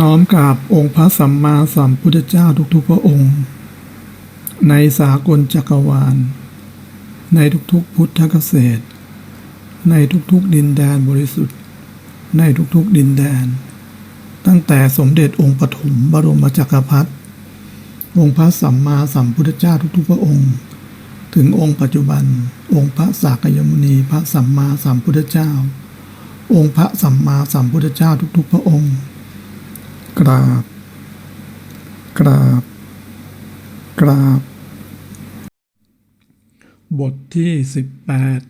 น้อมกราบองค์พระสัมมาสัมพุทธเจ้าทุกๆพระองค์ ในสากลจักรวาล ในทุกๆพุทธเกษตร ในทุกๆดินแดนบริสุทธิ์ ในทุกๆดินแดน ตั้งแต่สมเด็จองค์ปฐมบรมจักรพรรดิองค์พระสัมมาสัมพุทธเจ้าทุกๆพระองค์ ถึงองค์ปัจจุบัน องค์พระสากยมุนีพระสัมมาสัมพุทธเจ้า องค์พระสัมมาสัมพุทธเจ้าทุกๆพระองค์ ราบ กราบ กราบ บทที่สิบแปด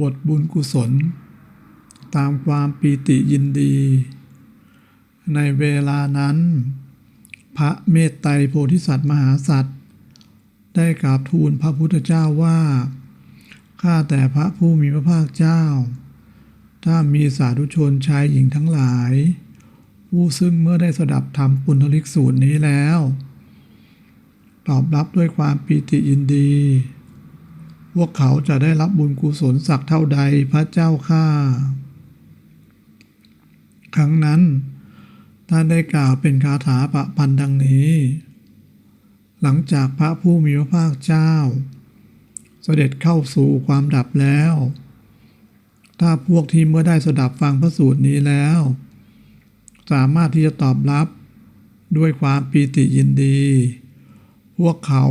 บทบุญกุศล ตามความปีติยินดี ในเวลานั้น พระเมตไตรโพธิสัตว์มหาสัตว์ ได้กราบทูลพระพุทธเจ้าว่า ข้าแต่พระผู้มีพระภาคเจ้า ถ้ามีสาธุชนชายหญิงทั้งหลาย ผู้ซึ่งเมื่อได้สดับธรรมปุณณลิกสูตรนี้แล้ว ตอบรับด้วยความปีติยินดี พวกเขาจะได้รับบุญกุศลสักเท่าใดพระเจ้าข้าครั้งนั้น ท่านได้กล่าวเป็นคาถาปะพันดังนี้ หลังจากพระผู้มีพระภาคเจ้า เสด็จเข้าสู่ความดับแล้ว ถ้าพวกที่เมื่อได้สดับฟังพระสูตรนี้แล้ว สามารถที่จะตอบรับด้วยความปีติยินดี พวกเขา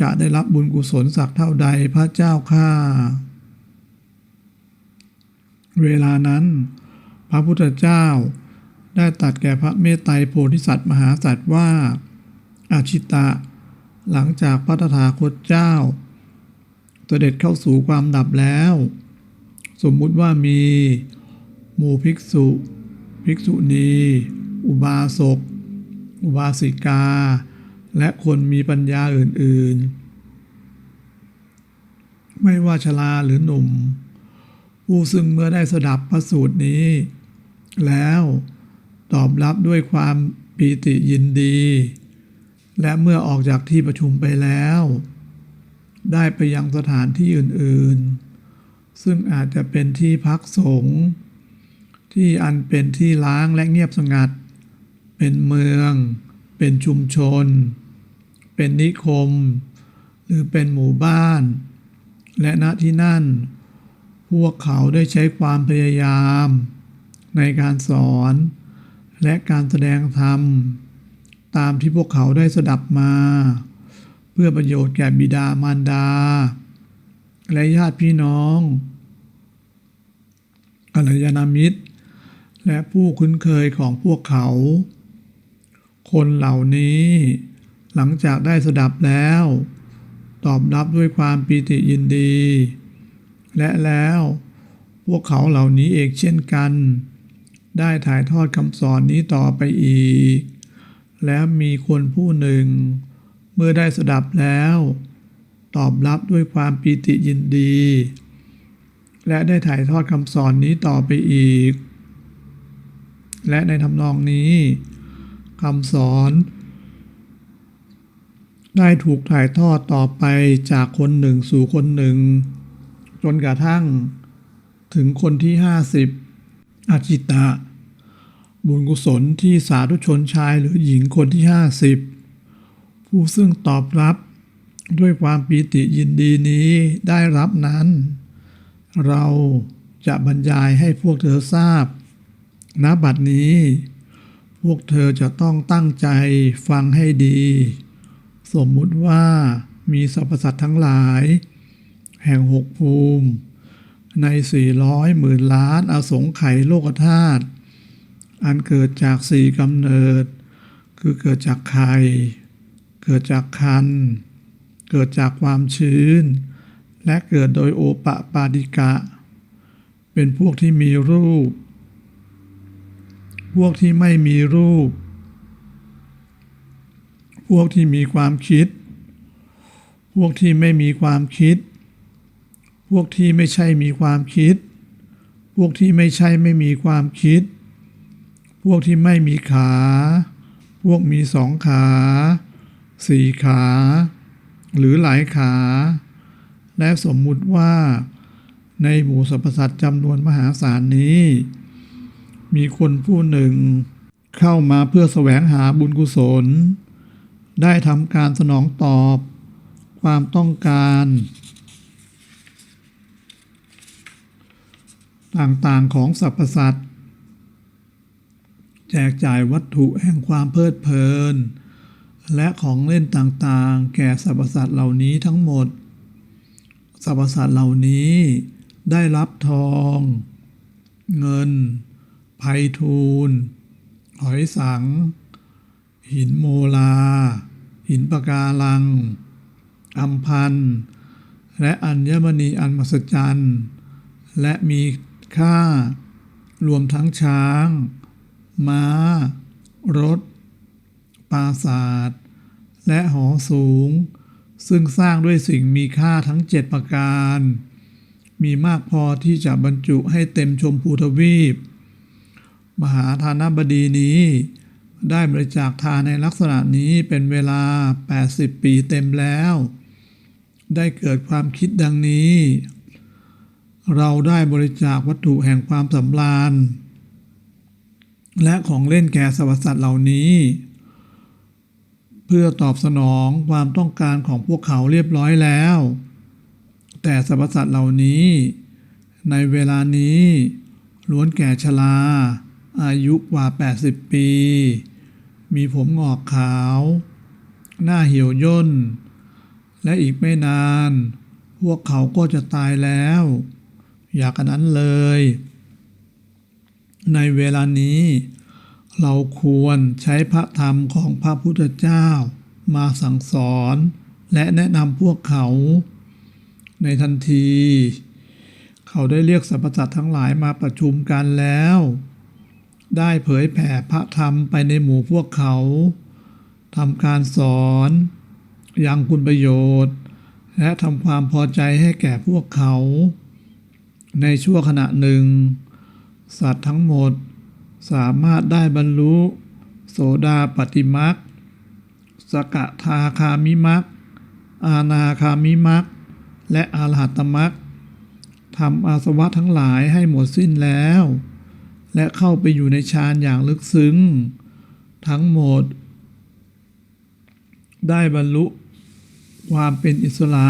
จะได้รับบุญกุศลสักเท่าใดพระเจ้าข้าเวลานั้น พระพุทธเจ้าได้ตัดแก่พระเมตไตรโพธิสัตว์มหาสัตว์ว่า อาชิตะ หลังจากพระตถาคตเจ้าเสด็จเข้าสู่ความดับแล้ว สมมุติว่ามี หมู่ภิกษุ ภิกษุณี อุบาสก อุบาสิกา และคนมีปัญญาอื่นๆ ไม่ว่าชราหรือหนุ่ม ผู้ซึ่งเมื่อได้สดับพระสูตรนี้ แล้วตอบรับด้วยความปีติยินดี และเมื่อออกจากที่ประชุมไปแล้ว ได้ไปยังสถานที่อื่นๆ ซึ่งอาจจะเป็นที่พักสงฆ์ ที่อันเป็นที่ล้างและเงียบสงัด เป็นเมือง เป็นชุมชน เป็นนิคม หรือเป็นหมู่บ้าน และณที่นั่น พวกเขาได้ใช้ความพยายาม ในการสอน และการแสดงธรรม ตามที่พวกเขาได้สดับมา เพื่อประโยชน์แก่บิดามารดา และญาติพี่น้องกัลยาณมิตร และผู้คุ้นเคยของพวกเขา คนเหล่านี้ หลังจากได้สดับแล้ว ตอบรับด้วยความปีติยินดี และแล้วพวกเขาเหล่านี้เองเช่นกัน ได้ถ่ายทอดคำสอนนี้ต่อไปอีก แล้วมีคนผู้หนึ่ง เมื่อได้สดับแล้ว ตอบรับด้วยความปีติยินดี และได้ถ่ายทอดคำสอนนี้ต่อไปอีก และในทำนองนี้คำสอนได้ถูกถ่ายทอดต่อไปจากคนหนึ่งสู่คนหนึ่ง จนกระทั่งถึงคนที่ห้าสิบอาจิตะ บุญกุศลที่สาธุชนชายหรือหญิงคนที่ห้าสิบผู้ซึ่งตอบรับด้วยความปีติยินดีนี้ได้รับนั้น เราจะบรรยายให้พวกเธอทราบ ณบัดนี้ พวกเธอจะต้องตั้งใจฟังให้ดี สมมุติว่ามีสรรพสัตว์ทั้งหลาย แห่งหกภูมิ ในสี่ร้อยหมื่นล้านอสงไขยโลกธาตุอันเกิดจากสี่กำเนิด คือเกิดจากไข่เกิดจากคัน เกิดจากความชื้น และเกิดโดยโอปะปาดิกะ เป็นพวกที่มีรูป พวกที่ไม่มีรูป พวกที่มีความคิด พวกที่ไม่มีความคิด พวกที่ไม่ใช่มีความคิด พวกที่ไม่ใช่ไม่มีความคิด พวกที่ไม่มีขา พวกมีสองขาสี่ขา หรือหลายขา และสมมุติว่าในหมู่สรรพสัตว์จำนวนมหาศาลนี้ มีคนผู้หนึ่ง เข้ามาเพื่อแสวงหาบุญกุศล ได้ทำการสนองตอบ ความต้องการ ต่างๆของสรรพสัตว์แจกจ่ายวัตถุแห่งความเพลิดเพลิน และของเล่นต่างๆ แก่สรรพสัตว์เหล่านี้ทั้งหมด สรรพสัตว์เหล่านี้ได้รับทอง เงิน ไพฑูรย์หอยสัง หินโมลา หินปะการัง อัมพัน และอัญมณีอันมหัศจรรย์ และมีค่ารวมทั้งช้าง ม้า รถ ปราสาทและหอสูง ซึ่งสร้างด้วยสิ่งมีค่าทั้งเจ็ดประการ มีมากพอที่จะบรรจุให้เต็มชมพูทวีป มหาทานบดีนี้ ได้บริจาคทานในลักษณะนี้เป็นเวลา 80 ปีเต็มแล้ว ได้เกิดความคิดดังนี้ เราได้บริจาควัตถุแห่งความสำราญ และของเล่นแก่สรรพสัตว์เหล่านี้ เพื่อตอบสนองความต้องการของพวกเขาเรียบร้อยแล้ว แต่สรรพสัตว์เหล่านี้ ในเวลานี้ล้วนแก่ชรา อายุกว่า 80 ปี มีผมงอกขาว หน้าเหี่ยวย่น และอีกไม่นาน พวกเขาก็จะตายแล้ว อยากกันนั้นเลย ในเวลานี้ เราควรใช้พระธรรมของพระพุทธเจ้า มาสั่งสอนและแนะนำพวกเขา ในทันที เขาได้เรียกสรรพสัตว์ทั้งหลายมาประชุมกันแล้ว ได้เผยแผ่พระธรรมไปในหมู่พวกเขาทำการสอนยังคุณประโยชน์ และทำความพอใจให้แก่พวกเขา ในชั่วขณะหนึ่ง สัตว์ทั้งหมดสามารถได้บรรลุ โสดาปฏิมักสกทาคามิมักอาณาคามิมักและอารหัตมักทำอาสวะทั้งหลายให้หมดสิ้นแล้ว และเข้าไปอยู่ในฌานอย่างลึกซึ้ง ทั้งหมด ได้บรรลุความเป็นอิสระ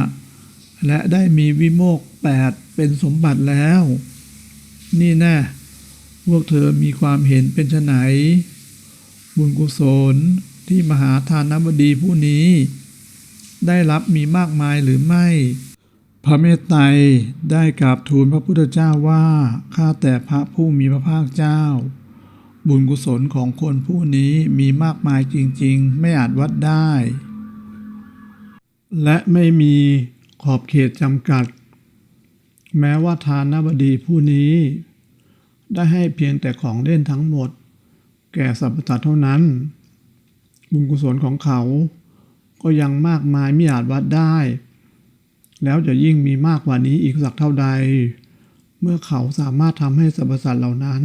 และได้มีวิโมกข์แปดเป็นสมบัติแล้ว นี่แน่พวกเธอมีความเห็นเป็นไฉนบุญกุศลที่มหาทานบดีผู้นี้ ได้รับมีมากมายหรือไม่ พระเมตไตรได้กราบทูลพระพุทธเจ้าว่าข้าแต่พระผู้มีพระภาคเจ้า บุญกุศลของคนผู้นี้มีมากมายจริงๆ ไม่อาจวัดได้ และไม่มีขอบเขตจำกัด แม้ว่าทานบดีผู้นี้ ได้ให้เพียงแต่ของเล่นทั้งหมด แก่สรรพสัตว์เท่านั้น บุญกุศลของเขา ก็ยังมากมายไม่อาจวัดได้ แล้วจะยิ่งมีมากกว่านี้อีกสักเท่าใด เมื่อเขาสามารถทำให้สรรพสัตว์เหล่านั้น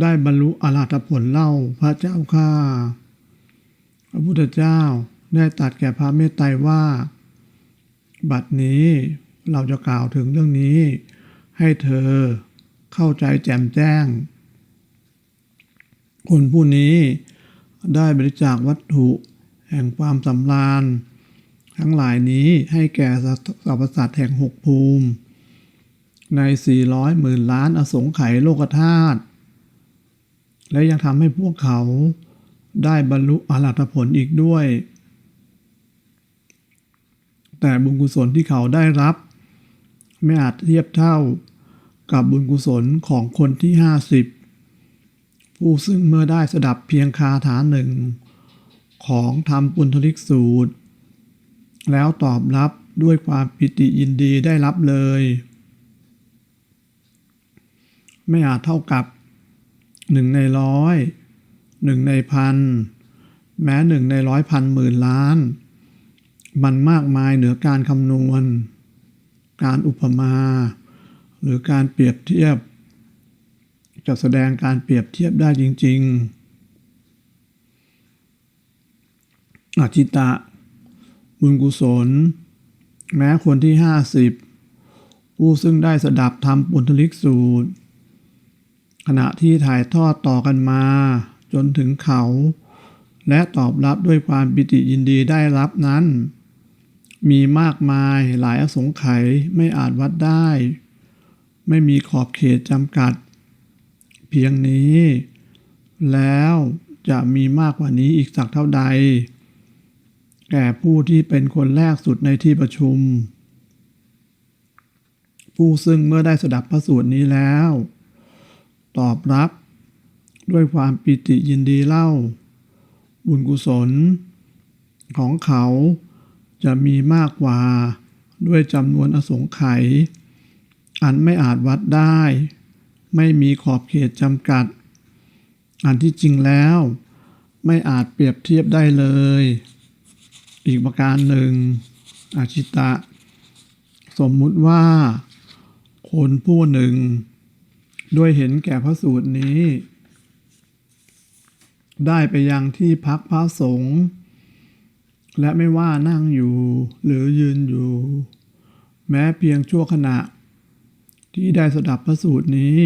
ได้บรรลุอรหัตผลเล่าพระเจ้าข้าพระพุทธเจ้าได้ตัดแก่พระเมตไตรว่า บัดนี้เราจะกล่าวถึงเรื่องนี้ ให้เธอเข้าใจแจ่มแจ้ง คนผู้นี้ได้บริจาควัตถุแห่งความสำราญ ทั้งหลายนี้ให้แก่สรรพสัตว์แห่งหกภูมิ ใน 400หมื่นล้านอสงไขยโลกธาตุและยังทำให้พวกเขาได้บรรลุอรหัตผลอีกด้วย แต่บุญกุศลที่เขาได้รับ ไม่อาจเทียบเท่ากับบุญกุศลของคนที่ 50 ผู้ซึ่งเมื่อได้สดับเพียงคาถาหนึ่ง ของธรรมปุณทลิกสูตร แล้วตอบรับด้วยความปิติยินดีได้รับเลย ไม่อาจเท่ากับหนึ่งในร้อยหนึ่งในพันแม้หนึ่งในร้อยพันหมื่นล้าน มันมากมายเหนือการคำนวณ การอุปมา หรือการเปรียบเทียบ จะแสดงการเปรียบเทียบได้จริง ๆ อจิตะ บุญกุศล แม้คนที่ห้าสิบผู้ซึ่งได้สดับธรรมปุณทลิกสูตร ขณะที่ถ่ายทอดต่อกันมา จนถึงเขา และตอบรับด้วยความปิติยินดีได้รับนั้น มีมากมายหลายอสงไขยไม่อาจวัดได้ ไม่มีขอบเขตจำกัด เพียงนี้ แล้วจะมีมากกว่านี้อีกสักเท่าใด แก่ผู้ที่เป็นคนแรกสุดในที่ประชุม ผู้ซึ่งเมื่อได้สดับพระสูตรนี้แล้ว ตอบรับ ด้วยความปิติยินดีเล่า บุญกุศล ของเขาจะมีมากกว่าด้วยจำนวนอสงไขยอันไม่อาจวัดได้ ไม่มีขอบเขตจำกัด อันที่จริงแล้ว ไม่อาจเปรียบเทียบได้เลย อีกประการหนึ่งอาชิตะ สมมุติว่า คนผู้หนึ่ง ด้วยเห็นแก่พระสูตรนี้ ได้ไปยังที่พักพระสงฆ์และไม่ว่านั่งอยู่หรือยืนอยู่ แม้เพียงชั่วขณะ ที่ได้สดับพระสูตรนี้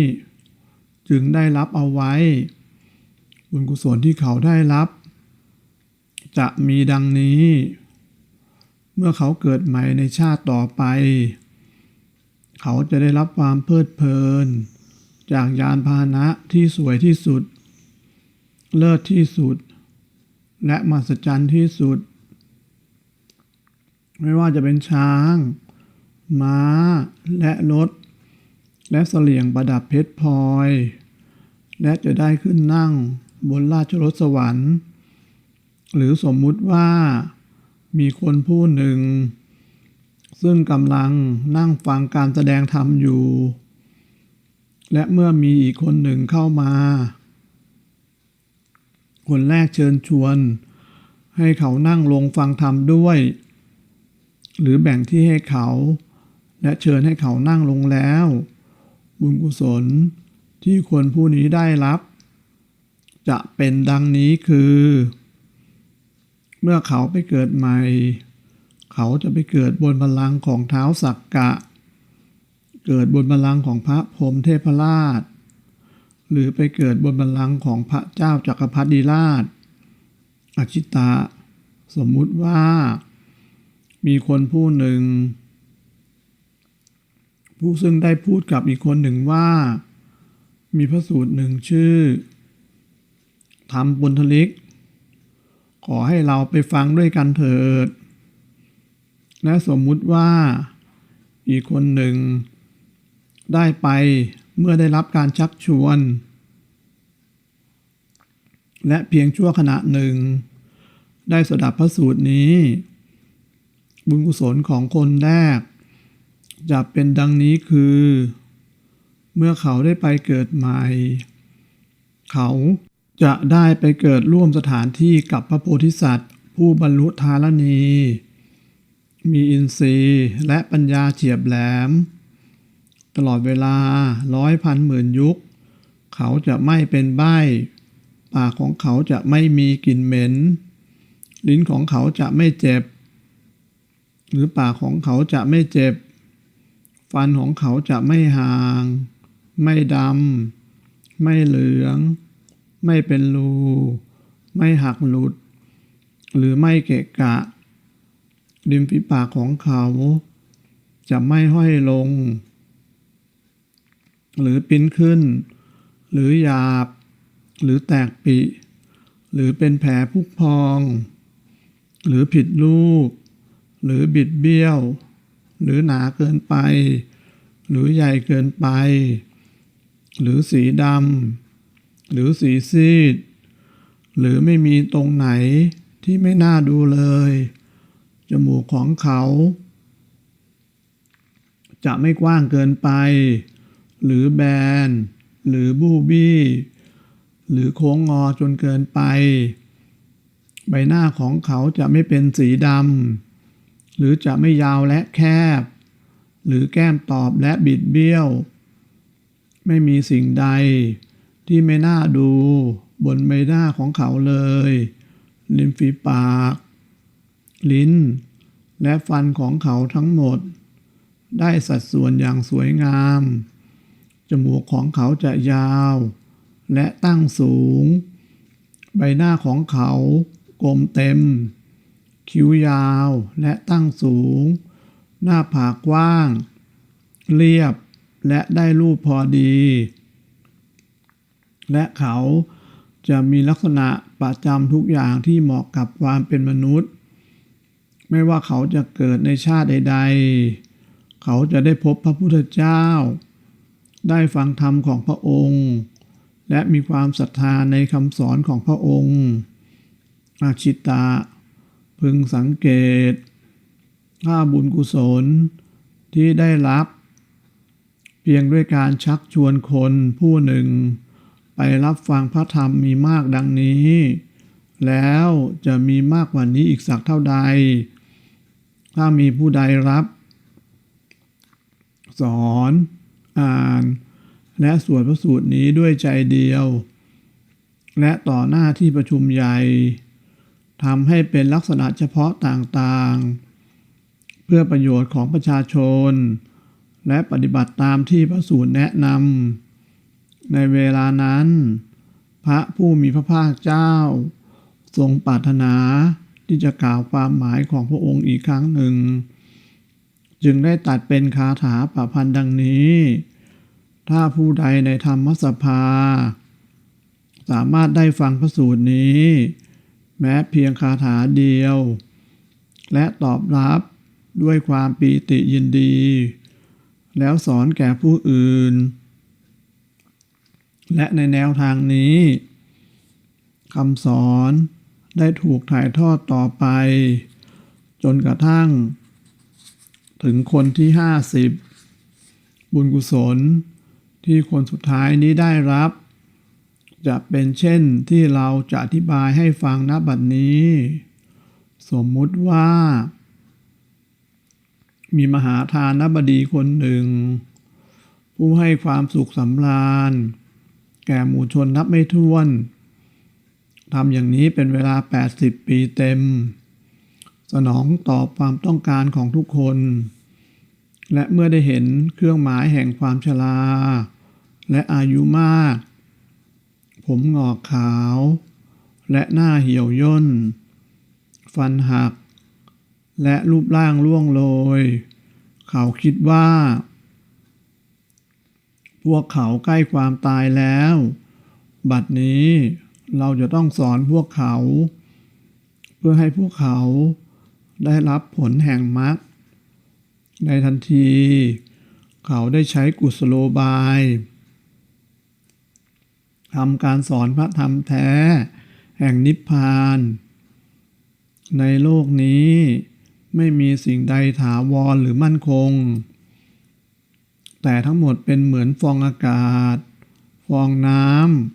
จึงได้รับเอาไว้ บุญกุศลที่เขาได้รับ จะมีดังนี้ เมื่อเขาเกิดใหม่ในชาติต่อไป เขาจะได้รับความเพลิดเพลิน จากยานพาหนะที่สวยที่สุด เลิศที่สุด และมหัศจรรย์ที่สุด ไม่ว่าจะเป็นช้าง ม้า และรถ และเสลียงประดับเพชรพลอย และจะได้ขึ้นนั่งบนราชรถสวรรค์ หรือสมมุติว่ามีคนผู้หนึ่ง ซึ่งกำลังนั่งฟังการแสดงธรรมอยู่ และเมื่อมีอีกคนหนึ่งเข้ามา คนแรกเชิญชวน ให้เขานั่งลงฟังธรรมด้วย หรือแบ่งที่ให้เขา และเชิญให้เขานั่งลงแล้ว บุญกุศลที่คนผู้นี้ได้รับ จะเป็นดังนี้คือ เมื่อเขาไปเกิดใหม่ เขาจะไปเกิดบนบัลลังก์ของเท้าสักกะ เกิดบนบัลลังก์ของพระพรหมเทพราช หรือไปเกิดบนบัลลังก์ของพระเจ้าจักรพรรดิราช อชิตะ สมมุติว่า มีคนผู้หนึ่ง ผู้ซึ่งได้พูดกับอีกคนหนึ่งว่า มีพระสูตรหนึ่งชื่อธรรมบุญทลิก ขอให้เราไปฟังด้วยกันเถิด และสมมุติว่า อีกคนหนึ่ง ได้ไปเมื่อได้รับการชักชวน และเพียงชั่วขณะหนึ่ง ได้สดับพระสูตรนี้ บุญกุศลของคนแรก จะเป็นดังนี้คือ เมื่อเขาได้ไปเกิดใหม่ เขา จะได้ไปเกิดร่วมสถานที่กับพระโพธิสัตว์ ผู้บรรลุธารณี มีอินทรีย์และปัญญาเฉียบแหลม ตลอดเวลาร้อยพันหมื่นยุค เขาจะไม่เป็นใบ้ปากของเขาจะไม่มีกลิ่นเหม็น ลิ้นของเขาจะไม่เจ็บ หรือปากของเขาจะไม่เจ็บ ฟันของเขาจะไม่ห่าง ไม่ดำ ไม่เหลือง ไม่เป็นรู ไม่หักหลุด หรือไม่เกะกะ ริมฝีปากของเขา จะไม่ห้อยลง หรือปิ้นขึ้น หรือหยาบ หรือแตกปี หรือเป็นแผลพุกพอง หรือผิดรูป หรือบิดเบี้ยว หรือหนาเกินไป หรือใหญ่เกินไป หรือสีดำ หรือสีซีด หรือไม่มีตรงไหนที่ไม่น่าดูเลย จมูกของเขา จะไม่กว้างเกินไป หรือแบน หรือบูบี้ หรือโค้งงอจนเกินไป ใบหน้าของเขาจะไม่เป็นสีดำ หรือจะไม่ยาวและแคบ หรือแก้มตอบและบิดเบี้ยว ไม่มีสิ่งใด ที่ไม่น่าดู บนใบหน้าของเขาเลยริมฝีปาก ลิ้น และฟันของเขาทั้งหมด ได้สัดส่วนอย่างสวยงาม จมูกของเขาจะยาว และตั้งสูง ใบหน้าของเขากลมเต็ม คิ้วยาวและตั้งสูง หน้าผากกว้าง เรียบและได้รูปพอดี และเขาจะมีลักษณะประจำทุกอย่างที่เหมาะกับความเป็นมนุษย์ ไม่ว่าเขาจะเกิดในชาติใดๆ เขาจะได้พบพระพุทธเจ้า ได้ฟังธรรมของพระองค์ และมีความศรัทธาในคำสอนของพระองค์ อาชิตะ พึงสังเกตถ้าบุญกุศลที่ได้รับ เพียงด้วยการชักชวนคนผู้หนึ่ง ไปรับฟังพระธรรมมีมากดังนี้ แล้วจะมีมากกว่านี้อีกสักเท่าใด ถ้ามีผู้ใดรับ สอนอ่าน และสวดพระสูตรนี้ด้วยใจเดียว และต่อหน้าที่ประชุมใหญ่ทำให้เป็นลักษณะเฉพาะต่างๆ เพื่อประโยชน์ของประชาชน และปฏิบัติตามที่พระสูตรแนะนำ ในเวลานั้น พระผู้มีพระภาคเจ้า ทรงปรารถนาที่จะกล่าวความหมายของพระองค์อีกครั้งหนึ่ง จึงได้ตัดเป็นคาถาประพันธ์ดังนี้ ถ้าผู้ใดในธรรมสภา สามารถได้ฟังพระสูตรนี้ แม้เพียงคาถาเดียว และตอบรับด้วยความปีติยินดี แล้วสอนแก่ผู้อื่น และในแนวทางนี้คำสอนได้ถูกถ่ายทอดต่อไป จนกระทั่ง ถึงคนที่ 50 บุญกุศลที่คนสุดท้ายนี้ได้รับ จะเป็นเช่นที่เราจะอธิบายให้ฟังณบัดนี้ สมมุติว่า มีมหาทานบดีคนหนึ่ง ผู้ให้ความสุขสำราญ แก่หมู่ชนนับไม่ถ้วนทำอย่างนี้เป็นเวลา 80 ปีเต็ม สนองตอบความต้องการของทุกคน และเมื่อได้เห็นเครื่องหมายแห่งความชรา และอายุมาก ผมงอกขาว และหน้าเหี่ยวย่น ฟันหัก และรูปร่างล่วงโรย เขาคิดว่า พวกเขาใกล้ความตายแล้ว บัดนี้เราจะต้องสอนพวกเขา เพื่อให้พวกเขาได้รับผลแห่งมรรคในทันที เขาได้ใช้กุศโลบายทำการสอนพระธรรมแท้ แห่งนิพพาน ในโลกนี้ไม่มีสิ่งใดถาวรหรือมั่นคง แต่ทั้งหมดเป็นเหมือนฟองอากาศ ฟองน้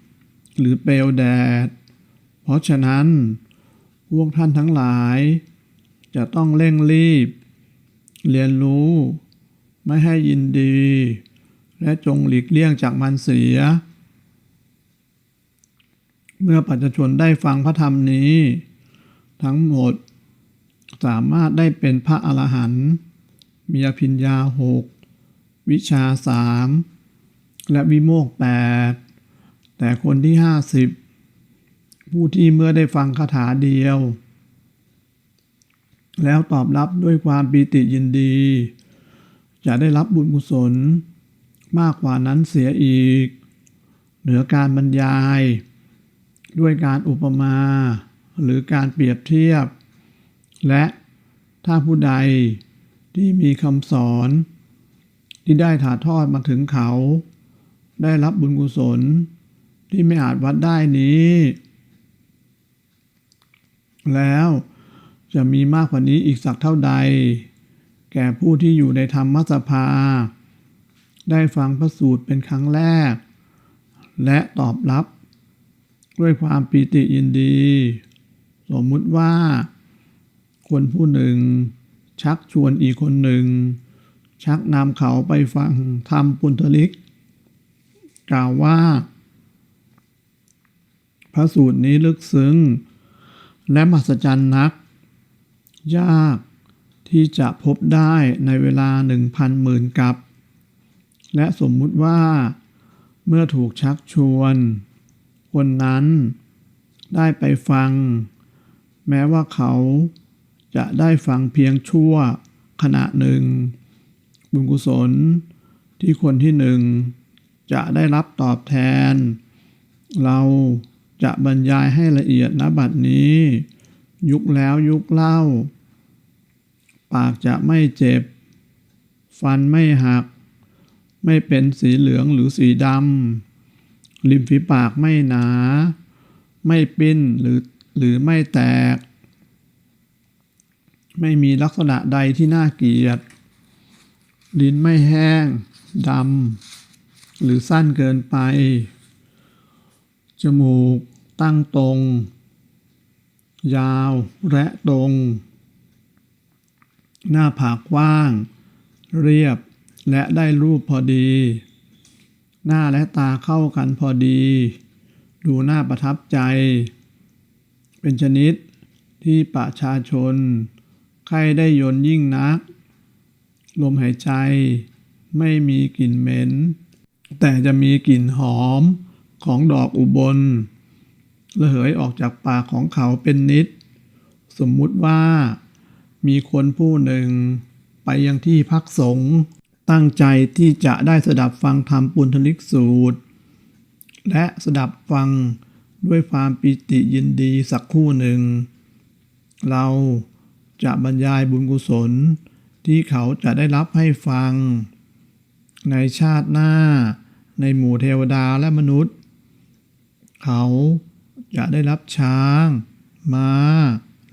ำหรือเปลวแดด เพราะฉะนั้น พวกท่านทั้งหลาย จะต้องเร่งรีบ เรียนรู้ ไม่ให้ยินดี และจงหลีกเลี่ยงจากมันเสีย เมื่อปัจจชนได้ฟังพระธรรมนี้ ทั้งหมดสามารถได้เป็นพระอรหันต์มีอภิญญาหก วิชาสามและวิโมกแปดแต่คนที่ห้าสิบผู้ที่เมื่อได้ฟังคาถาเดียว แล้วตอบรับด้วยความปีติยินดี จะได้รับบุญกุศล มากกว่านั้นเสียอีก เหนือการบรรยาย ด้วยการอุปมา หรือการเปรียบเทียบ และถ้าผู้ใดที่มีคำสอน ที่ได้ถ่ายทอดมาถึงเขา ได้รับบุญกุศล ที่ไม่อาจวัดได้นี้ แล้วจะมีมากกว่านี้อีกสักเท่าใด แก่ผู้ที่อยู่ในธรรมสภา ได้ฟังพระสูตรเป็นครั้งแรก และตอบรับ ด้วยความปีติยินดี สมมุติว่า คนผู้หนึ่ง ชักชวนอีกคนหนึ่ง ชักนำเขาไปฟังธรรมปุณทลิก กล่าวว่า พระสูตรนี้ลึกซึ้ง และมหัศจรรย์นัก ยากที่จะพบได้ในเวลาหนึ่งพันหมื่นกับ และสมมุติว่า เมื่อถูกชักชวน คนนั้นได้ไปฟัง แม้ว่าเขาจะได้ฟังเพียงชั่วขณะหนึ่ง บุญกุศลที่คนที่หนึ่งจะได้รับตอบแทน เราจะบรรยายให้ละเอียดณบัดนี้ ยุคแล้วยุคเล่า ปากจะไม่เจ็บ ฟันไม่หัก ไม่เป็นสีเหลืองหรือสีดำริมฝีปากไม่หนา ไม่ปิ้นหรือหรือไม่แตก ไม่มีลักษณะใดที่น่าเกลียด ลิ้นไม่แห้งดำหรือสั้นเกินไป จมูกตั้งตรง ยาวและตรง หน้าผากกว้าง เรียบและได้รูปพอดี หน้าและตาเข้ากันพอดี ดูน่าประทับใจ เป็นชนิดที่ประชาชน ใครได้ยนยิ่งนัก ลมหายใจไม่มีกลิ่นเหม็น แต่จะมีกลิ่นหอมของดอกอุบลระเหยออกจากปากของเขาเป็นนิด สมมุติว่า มีคนผู้หนึ่งไปยังที่พักสงฆ์ตั้งใจที่จะได้สดับฟังธรรมปุณธลิกสูตร และสดับฟังด้วยความปิติยินดีสักคู่หนึ่ง เราจะบรรยายบุญกุศล ที่เขาจะได้รับให้ฟัง ในชาติหน้า ในหมู่เทวดาและมนุษย์ เขาจะได้รับช้างม้า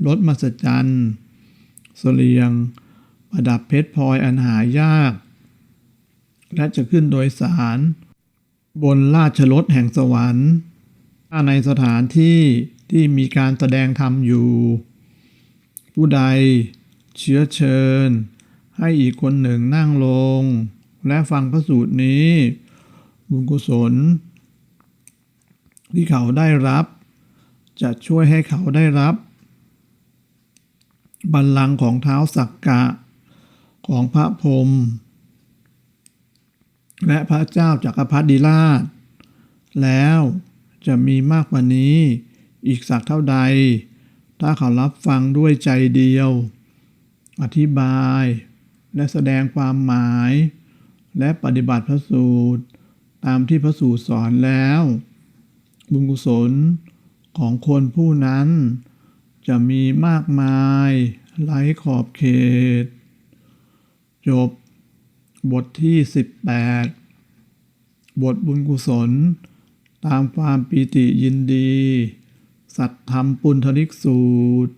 รถมหัศจรรย์เสลียง ประดับเพชรพลอยอันหายาก และจะขึ้นโดยสาร บนราชรถแห่งสวรรค์ถ้าในสถานที่ที่มีการแสดงธรรมอยู่ ผู้ใดเชื้อเชิญ ให้อีกคนหนึ่งนั่งลง และฟังพระสูตรนี้ บุญกุศล ที่เขาได้รับ จะช่วยให้เขาได้รับ บัลลังก์ของเท้าสักกะ ของพระพรหมและพระเจ้าจักรพรรดิราช แล้วจะมีมากกว่านี้ อีกสักเท่าใด ถ้าเขารับฟังด้วยใจเดียว อธิบาย และแสดงความหมาย และปฏิบัติพระสูตร ตามที่พระสูตรสอนแล้ว บุญกุศลของคนผู้นั้น จะมีมากมายไร้ขอบเขต จบบทที่ 18 บทบุญกุศล ตามความปีติยินดี สัตธรรมปุณธลิกสูตร